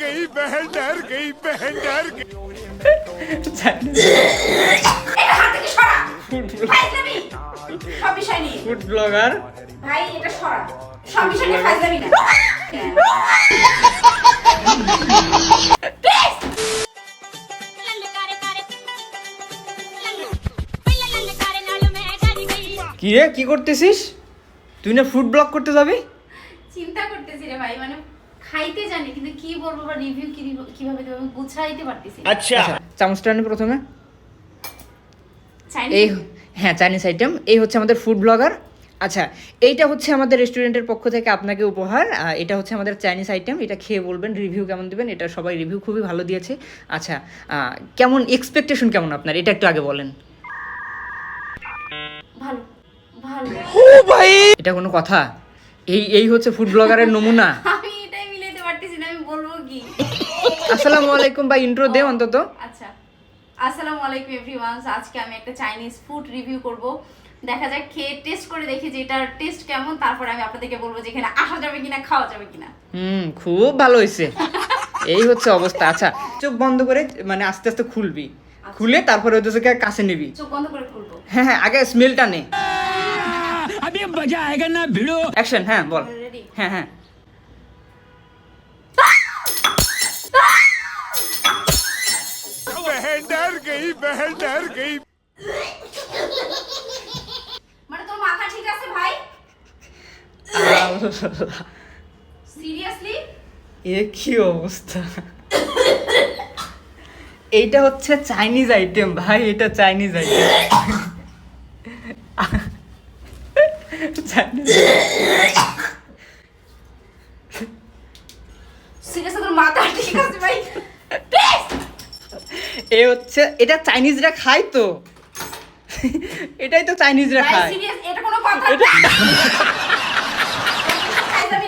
गई बहन डर गई बहन डर गई। ফুড ব্লগার কি রে কি করতেছিস? তুই না ফুড ব্লক করতে যাবি? চিন্তা করতেছি রে ভাই মানে খাইতে জানি কিন্তু কি বলব বা রিভিউ কীভাবে দেবো আমি গুছাইতে পারতেছি না। আচ্ছা। চামচটা আনি প্রথমে। এই হ্যাঁ চাইনিজ আইটেম এই হচ্ছে আমাদের ফুড ব্লগার আচ্ছা এইটা হচ্ছে আমাদের রেস্টুরেন্টের পক্ষ থেকে আপনাকে উপহার। আহ, এটা হচ্ছে আমাদের চাইনিজ আইটেম এটা খেয়ে বলবেন রিভিউ কেমন দেবেন এটা সবাই রিভিউ খুবই ভালো দিয়েছে। আচ্ছা আহ, কেমন এক্সপেকটেশন কেমন আপনার? এটা একটু আগে বলেন। ভালো ভালো। এটা কোনো কথা। এই এই হচ্ছে ফুড ব্লগারের নমুনা আমি এটাই মিলাইতে পারতেছি না আমি বলব কি আসসালামু আলাইকুম বা ইন্ট্রো দে অন্তত। আচ্ছা। আসসালামু আলাইকুম এভরিওয়ান আজকে আমি একটা চাইনিজ ফুড রিভিউ করব। দেখা যাক খেয়ে টেস্ট করে দেখি যে এটার টেস্ট কেমন। তারপর আমি আপনাদেরকে বলব যে এখানে আসা যাবে কিনা খাওয়া যাবে কিনা। হুম খুব ভালো হয়েছে এই হচ্ছে অবস্থা। আচ্ছা চোখ বন্ধ করে মানে আস্তে আস্তে খুলবি। আচ্ছা। খুলে তারপরে ওই দোষকে কাছে নিবি। চোখ বন্ধ করে খুলবো। হ্যাঁ হ্যাঁ আগে স্মেলটা নে। আমি না ভিড়ো। অ্যাকশন হ্যাঁ বল। হ্যাঁ হ্যাঁ। গই বহন ডর গই। মানে তোর মাথা ঠিক আছে ভাই? সিরিয়াসলি এ কি অবস্থা? এইটা হচ্ছে চাইনিজ আইটেম ভাই এটা চাইনিজ আইটেম সিরিয়াসলি তোর মাথা ঠিক আছে ভাই? এ হচ্ছে এটা চাইনিজরা খায় তো। এটাই তো চাইনিজরা খায়। এটা কোনো কথা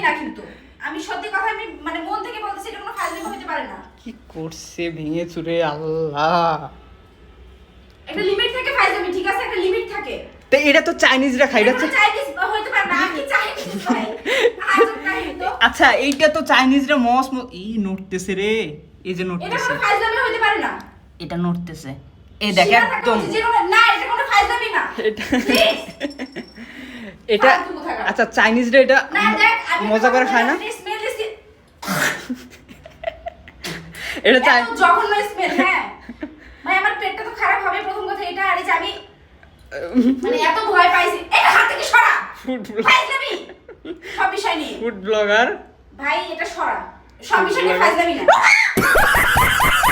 না। কিন্তু। আমি সত্যি কথা আমি মানে মন থেকে বলতেছি এটা কোনো ফাইজলামি হতে পারে না। কি করছে ভেঙে চুরে আল্লাহ। একটা লিমিট থাকে ঠিক আছে? একটা লিমিট থাকে। তো এটা তো চাইনিজরা খায় এটা এটা চাইনিজ হতে পারে না। আমি চাইনিজ আচ্ছা এইটা তো চাইনিজরা মস এই নড়তেছে রে। এই যে এটা নড়তেছে। হতে পারে না। এটা নড়তেছে। এই দেখ একদম এটা কোনো ফাইজলামি না। এটা Please! এটা ফালতু আচ্ছা চাইনিজরা এটা না দেখ আমি মজা করে খায় না? এটা চাই জঘন্য স্মেল হ্যাঁ। ভাই আমার পেটটা তো খারাপ হবে প্রথম কথা এটা আর আমি মানে এত ভয় পাইছি। এটা হাত থেকে সরা! ফুড ফাইজলামি! সব বিষয় নিয়ে। ফুড ব্লগার ভাই এটা সরা। সব বিষয় নিয়ে ফাইজলামি না।